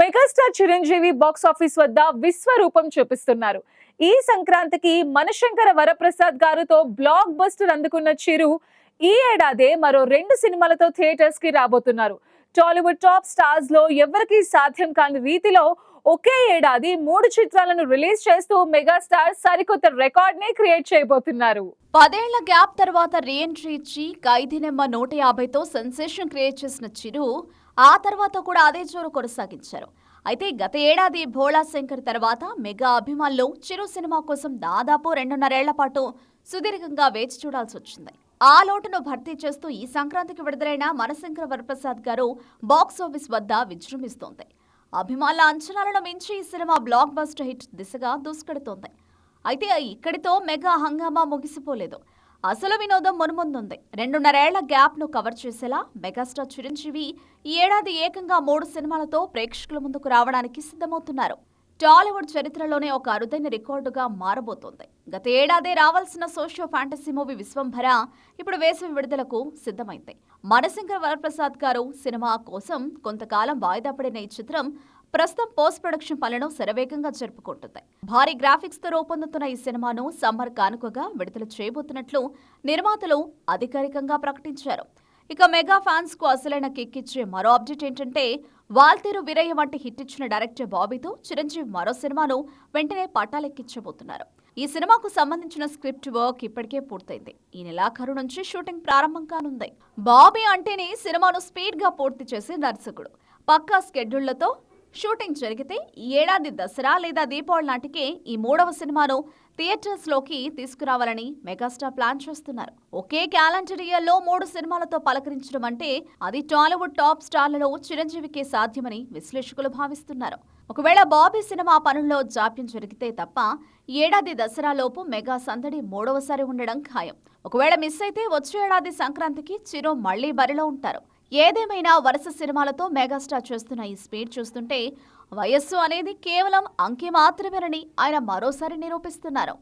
Megastar Chiranjeevi box office వద్ద విశ్వరూపం చూపిస్తున్నారు. ఈ సంక్రాంతికి మనశంకర వరప్రసాద్ గారితో బ్లాక్ బస్టర్ అందుకున్న చిరు ఈ ఏడాదే మరో రెండు సినిమాలతో థియేటర్స్కి రాబోతున్నారు. టాలీవుడ్ టాప్ స్టార్స్లో ఎవరికీ సాధ్యం కాని రీతిలో ఒకే ఏడాది మూడు చిత్రాలను రిలీజ్ చేస్తూ మెగాస్టార్ సరికొత్త రికార్డ్ని క్రియేట్ చేయబోతున్నారు. పదేళ్ళ గ్యాప్ తర్వాత రీఎంట్రీ ఇచ్చి ఖైదీ నెంబర్ నూట యాభైతో సెన్సేషన్ క్రియేట్ చేసిన చిరు ఆ తర్వాత కూడా అదే జోరు కొనసాగించారు. అయితే గత ఏడాది భోళా శంకర్ తర్వాత మెగా అభిమానులు చిరు సినిమా కోసం దాదాపు రెండున్నరేళ్ళ పాటు సుదీర్ఘంగా వేచి చూడాల్సి వచ్చింది. ఆ లోటును భర్తీ చేస్తూ ఈ సంక్రాంతికి విడుదలైన మనశంకర వరప్రసాద్ గారు బాక్స్ ఆఫీస్ వద్ద విజృంభిస్తోంది. అభిమానుల అంచనాలను మించి ఈ సినిమా బ్లాక్ బస్టర్ హిట్ దిశగా దూసుకెడుతోంది. అయితే ఇక్కడితో మెగా హంగామా ముగిసిపోలేదు. అసలు వినోదం మునుముందుంది. రెండున్నరేళ్ళ గ్యాప్ను కవర్ చేసేలా మెగాస్టార్ చిరంజీవి ఈ ఏడాది ఏకంగా మూడు సినిమాలతో ప్రేక్షకుల ముందుకు రావడానికి సిద్ధమవుతున్నారు. టాలీవుడ్ చరిత్రలోనే ఒక అరుదైన రికార్డుగా మారబోతోంది. గత ఏడాది రావాల్సిన సోషియో ఫ్యాంటసీ మూవీ విశ్వంభర ఇప్పుడు వేసవి విడుదలకు సిద్ధమైంది. మనశంకర్ వరప్రసాద్ గారు సినిమా కోసం కొంతకాలం వాయిదా పడిన ఈ చిత్రం ప్రస్తుతం పోస్ట్ ప్రొడక్షన్ పనులను శరవేగంగా జరుపుకుంటుంది. భారీ గ్రాఫిక్స్తో రూపొందుతున్న ఈ సినిమాను సమ్మర్ కానుకగా విడుదల చేయబోతున్నట్లు నిర్మాతలు అధికారికంగా ప్రకటించారు. ఇక మెగా ఫ్యాన్స్కు అసలైన కిక్ ఇచ్చే మరో అప్డేట్ ఏంటంటే వాల్తేరు వీరయ్య వంటి హిట్ ఇచ్చిన డైరెక్టర్ బాబీతో చిరంజీవి మరో సినిమాను వెంటనే పట్టాలెక్కించబోతున్నారు ఈ సినిమాకు సంబంధించిన స్క్రిప్ట్ వర్క్ ఇప్పటికే పూర్తయింది. ఈ నెలాఖరు నుంచి షూటింగ్ ప్రారంభం కానుంది. బాబీ అంటేనే సినిమాను స్పీడ్గా పూర్తి చేసే దర్శకుడు. పక్కా స్కెడ్యూళ్ళతో షూటింగ్ జరిగితే ఈ ఏడాది దసరా లేదా దీపావళి నాటికే ఈ మూడవ సినిమాను థియేటర్స్లోకి తీసుకురావాలని మెగాస్టార్ ప్లాన్ చేస్తున్నారు. ఒకే క్యాలెండర్ ఇయర్లో మూడు సినిమాలతో పలకరించడం అంటే అది టాలీవుడ్ టాప్ స్టార్లలో చిరంజీవికే సాధ్యమని విశ్లేషకులు భావిస్తున్నారు. ఒకవేళ బాబీ సినిమా పనుల్లో జాప్యం జరిగితే తప్ప ఏడాది దసరాలోపు మెగా సందడి మూడవసారి ఉండడం ఖాయం. ఒకవేళ మిస్ అయితే వచ్చే ఏడాది సంక్రాంతికి చిరు మళ్ళీ బరిలో ఉంటారు. ఏదేమైనా వరుస సినిమాలతో మెగాస్టార్ చేస్తున్న ఈ స్పీడ్ చూస్తుంటే వయస్సు అనేది కేవలం అంకె మాత్రమేనని ఆయన మరోసారి నిరూపిస్తున్నారు.